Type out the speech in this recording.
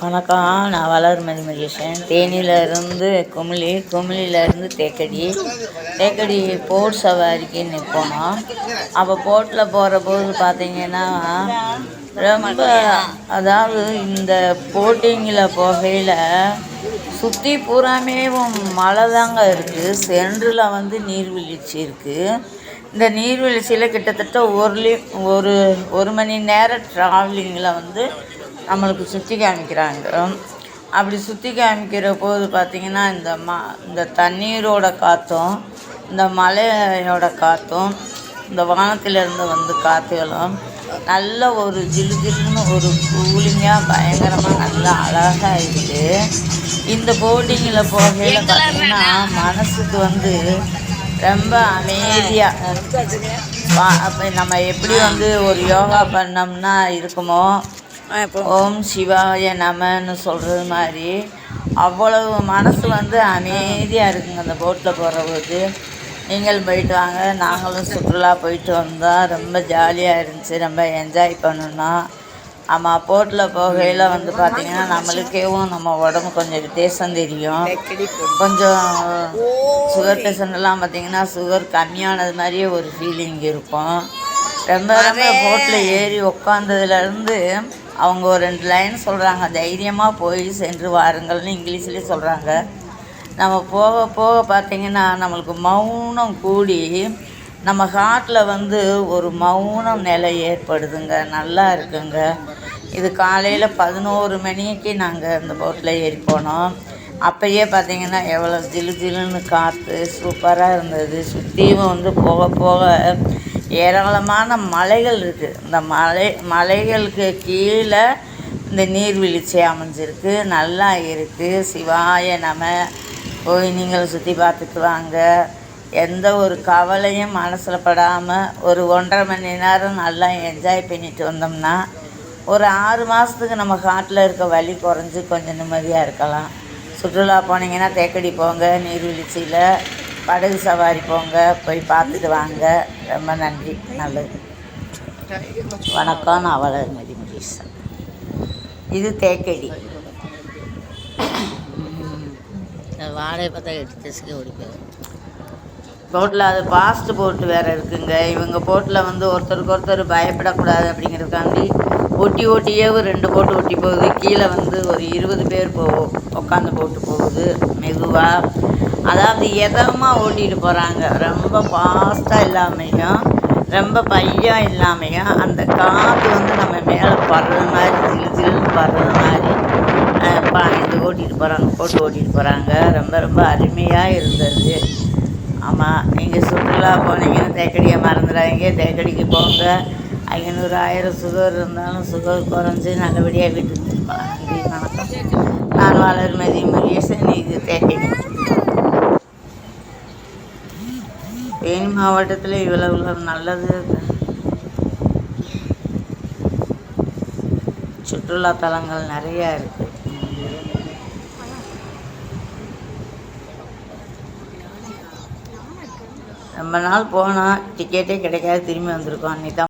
வணக்கம். நான் வளர்மதி மகேஷன். தேனியிலேருந்து குமிழி குமிழிலேருந்து தேக்கடி. தேக்கடி போட் சவாரிக்குன்னு போனோம். அப்போ போட்டில் போகிற போது பார்த்தீங்கன்னா ரொம்ப அதாவது இந்த போட்டிங்கில் போகையில் சுற்றி பூராமேவும் மழை தாங்க இருக்குது சென்டரில் வந்து நீர்வீழ்ச்சி இருக்குது இந்த நீர்வீழ்ச்சியில் கிட்டத்தட்ட ஒரு லி ஒரு ஒரு மணி நேரம் ட்ராவலிங்கில் வந்து நம்மளுக்கு சுற்றி காமிக்கிறாங்க. அப்படி சுற்றி காமிக்கிற போது பார்த்திங்கன்னா இந்த ம இந்த தண்ணீரோட காற்றும் இந்த மலையோட காற்றும் இந்த வானத்திலேருந்து வந்து காற்றுகளும் நல்ல ஒரு ஜிலு ஜில்லுன்னு ஒரு கூலிங்காக பயங்கரமாக நல்லா அழகாக இருக்குது இந்த போட்டிங்கில் போகையில் பார்த்திங்கன்னா மனசுக்கு வந்து ரொம்ப அமைதியாக அப்போ நம்ம எப்படி வந்து ஒரு யோகா பண்ணோம்னா இருக்குமோ ஓம் சிவாய நமன்னு சொல்கிறது மாதிரி அவ்வளவு மனசு வந்து அமைதியாக இருக்குங்க அந்த போட்டில் போகிறபோது நீங்களும் போயிட்டு வாங்க. நாங்களும் சுற்றுலா போயிட்டு வந்தோம் ரொம்ப ஜாலியாக இருந்துச்சு. ரொம்ப என்ஜாய் பண்ணணும் ஆமாம் போட்டில் போகையில் வந்து பார்த்திங்கன்னா நம்மளுக்கேவும் நம்ம உடம்பு கொஞ்சம் வித்தியாசம் தெரியும். கொஞ்சம் சுகர் பேஷண்ட்லாம் பார்த்திங்கன்னா சுகர் கம்மியானது மாதிரியே ஒரு ஃபீலிங் இருக்கும். ரொம்ப ரொம்ப போட்டில் ஏறி உக்காந்ததுலேருந்து அவங்க ஒரு ரெண்டு லைன் சொல்கிறாங்க தைரியமாக போய் சென்று வாருங்கள்னு இங்கிலீஷ்லேயே சொல்கிறாங்க நம்ம போக போக பார்த்திங்கன்னா நம்மளுக்கு மௌனம் கூடி நம்ம ஹார்ட்டில் வந்து ஒரு மௌனம் நிலை ஏற்படுதுங்க. நல்லா இருக்குங்க. இது காலையில் பதினோரு மணிக்கு நாங்கள் இந்த போட்டில் ஏறி போனோம். அப்போயே பார்த்திங்கன்னா எவ்வளோ ஜிலு ஜிலுன்னு காற்று சூப்பராக இருந்தது. சுற்றியும் வந்து போக போக ஏராளமான மலைகள் இருக்குது இந்த மலை மலைகளுக்கு கீழே இந்த நீர்வீழ்ச்சி அமைஞ்சிருக்கு. நல்லா இருக்குது சிவாய நம. போய் நீங்களும் சுற்றி பார்த்துட்டு வாங்க. எந்த ஒரு கவலையும் மனசில் படாமல் ஒரு ஒன்றரை மணி நேரம் நல்லா என்ஜாய் பண்ணிட்டு வந்தோம்னா ஒரு ஆறு மாதத்துக்கு நம்ம காட்டில் இருக்க வலி குறைஞ்சி கொஞ்சம் நிம்மதியாக இருக்கலாம். சுற்றுலா போனீங்கன்னா தேக்கடி போங்க. நீர்வீழ்ச்சியில் படகு சவாரி போங்க போய் பார்த்துட்டு வாங்க. ரொம்ப நன்றி. நல்லது. வணக்கம். நான் வளர்மதி முகேஷன் இது தேக்கடி. வாடகை பார்த்தா எடுத்து சிக்க ஓடிப்போம் போட்டில் அது ஃபாஸ்ட் போட்டு வேறு இருக்குங்க. இவங்க போட்டில் வந்து ஒருத்தருக்கு ஒருத்தர் பயப்படக்கூடாது அப்படிங்கிறதுக்காண்டி ஒட்டி ஒட்டியே ஒரு ரெண்டு போட்டு ஒட்டி போகுது. கீழே வந்து ஒரு இருபது பேர் போகும் உட்காந்து போட்டு போகுது. மெதுவாக அதாவது எதமாக ஓட்டிகிட்டு போகிறாங்க ரொம்ப ஃபாஸ்ட்டாக இல்லாமையும் ரொம்ப பையம் இல்லாமையும் அந்த காற்று வந்து நம்ம மேலே படுறது மாதிரி ஜிலு ஜிலுன்னு படுறது மாதிரி அஹ், பா- இது ஓட்டிகிட்டு போகிறாங்க போட்டு ஓட்டிகிட்டு போகிறாங்க ரொம்ப ரொம்ப அருமையாக இருந்தது. ஆமாம் நீங்கள் சுற்றுலா போனீங்கன்னா தேக்கடியை மறந்துடாதீங்க. தேக்கடிக்கு போங்க. ஐநூறு ஆயிரம் சுகர் இருந்தாலும் சுகர் குறைஞ்சி நல்லபடியாக வீட்டுக்கு திரும்பலாம் நன்றி வணக்கம் நான் வளர்மதி மகேசன் இது தேவை. தேனி மாவட்டத்தில் இவ்வளவு நல்லது. சுற்றுலா தலங்கள் நிறையா இருக்குது ரொம்ப நாள் போனால் டிக்கெட்டே கிடைக்காது திரும்பி வந்திருக்கோம். அன்றைக்கி தான்